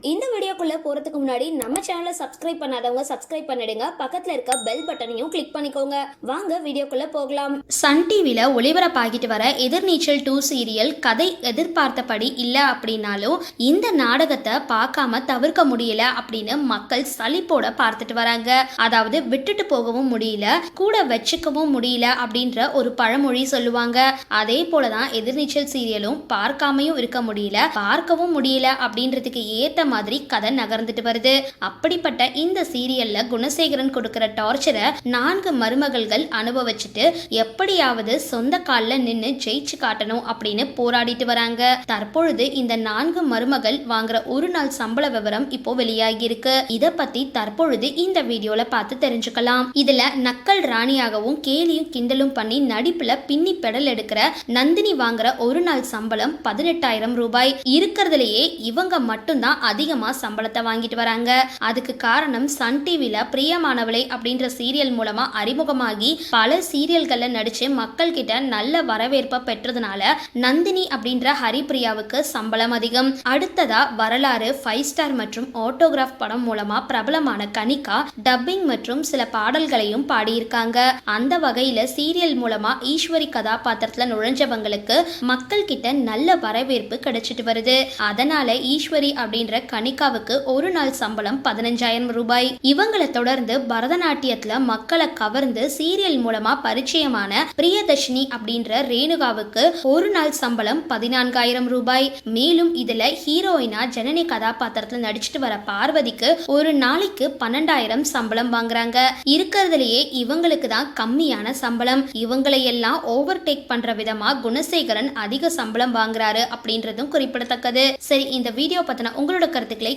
இந்த வீடியோக்குள்ளே போறதுக்கு முன்னாடி நம்ம சேனலை சப்ஸ்கிரைப் பண்ணாதவங்க சப்ஸ்கிரைப் பண்ணிடுங்க. பக்கத்துல இருக்க பெல் பட்டனையும் கிளிக் பண்ணிக்கோங்க. வாங்க வீடியோக்குள்ளே போகலாம். சன் டிவியில் ஒளிபரப்பாகிட்டு வர எதிர்நீச்சல் டூ சீரியல் கதை எதிர்பார்த்தபடி இல்லை அப்படின்னாலும் இந்த நாடகத்தை பார்க்காம தவிர்க்க முடியல அப்படின்னு மக்கள் சலிப்போட பார்த்துட்டு வராங்க. அதாவது விட்டுட்டு போகவும் முடியல கூட வச்சுக்கவும் முடியல அப்படின்ற ஒரு பழமொழி சொல்லுவாங்க. அதே போலதான் எதிர்நீச்சல் சீரியலும் பார்க்காமையும் இருக்க முடியல பார்க்கவும் முடியல அப்படின்றதுக்கு ஏத்த மாதிரி கதை நகர்ந்துட்டு வருது. அப்படிப்பட்ட இந்த சீரியல்ல குணசேகரன் கொடுக்கிற டார்ச்சரை நான்கு மருமகள்கள் அனுபவிச்சுட்டு எப்படியாவது சொந்த கால்ல நின்னு ஜெயிச்சு காட்டணும் அப்படின்னு போராடிட்டு வராங்க. தற்பொழுது இந்த நான்கு மருமகள் வாங்குற ஒரு நாள் சம்பள விவரம் இப்போ வெளியாகி இருக்கு இத பத்தி தற்பொழுது இந்த வீடியோல பார்த்து தெரிஞ்சுக்கலாம். இதுல நக்கல் ராணியாகவும் கேலியும் கிண்டலும் பண்ணி நடிப்புல பின்னி பெடல் எடுக்கிற நந்தினி வாங்குற ஒரு நாள் சம்பளம் பதினெட்டாயிரம் ரூபாய். இருக்கிறதுலயே இவங்க மட்டும்தான் அதிகமா சம்பளம் சம்பளத்தை வாங்கிட்டு வராங்க. அதுக்கு காரணம் சன் டிவியில பிரியமானவளை அப்படின்ற சீரியல் மூலமா அறிமுகமாகி பல சீரியல்களில் நடிச்சு மக்கள் கிட்ட நல்ல வரவேற்பை பெற்றதுனால நந்தினி அப்படின்ற ஹரிப்பிரியாவுக்கு சம்பளம் அதிகம். அடுத்ததா வரலாறு ஃபைவ் ஸ்டார் மற்றும் ஆட்டோகிராஃப் படம் மூலமா பிரபலமான கனிகா டப்பிங் மற்றும் சில பாடல்களையும் பாடியிருக்காங்க. அந்த வகையில சீரியல் மூலமா ஈஸ்வரி கதாபாத்திரத்துல நுழைஞ்சவங்களுக்கு மக்கள் கிட்ட நல்ல வரவேற்பு கிடைச்சிட்டு வருது. அதனால ஈஸ்வரி அப்படின்ற கனிகாவுக்கு ஒரு நாள் சம்பளம் பதினஞ்சாயிரம் ரூபாய். இவங்களை தொடர்ந்து பரதநாட்டியத்துல மக்களை கவர்ந்து சீரியல் மூலமா பரிச்சயமான பிரியதர்ஷினி அப்படின்ற ரேணுகாவுக்கு ஒரு நாள் சம்பளம் பதினான்காயிரம் ரூபாய். மேலும் இதுல ஹீரோயினா ஜனனி கதாபாத்திரத்துல நடிச்சிட்டு வர பார்வதிக்கு ஒரு நாளைக்கு பன்னெண்டாயிரம் சம்பளம் வாங்குறாங்க. இருக்கிறதுலயே இவங்களுக்கு தான் கம்மியான சம்பளம். இவங்களை எல்லாம் ஓவர் டேக் பண்ற விதமா குணசேகரன் அதிக சம்பளம் வாங்குறாரு அப்படின்றதும் குறிப்பிடத்தக்கது. சரி இந்த வீடியோ பத்தின உங்களோட கருத்துக்களை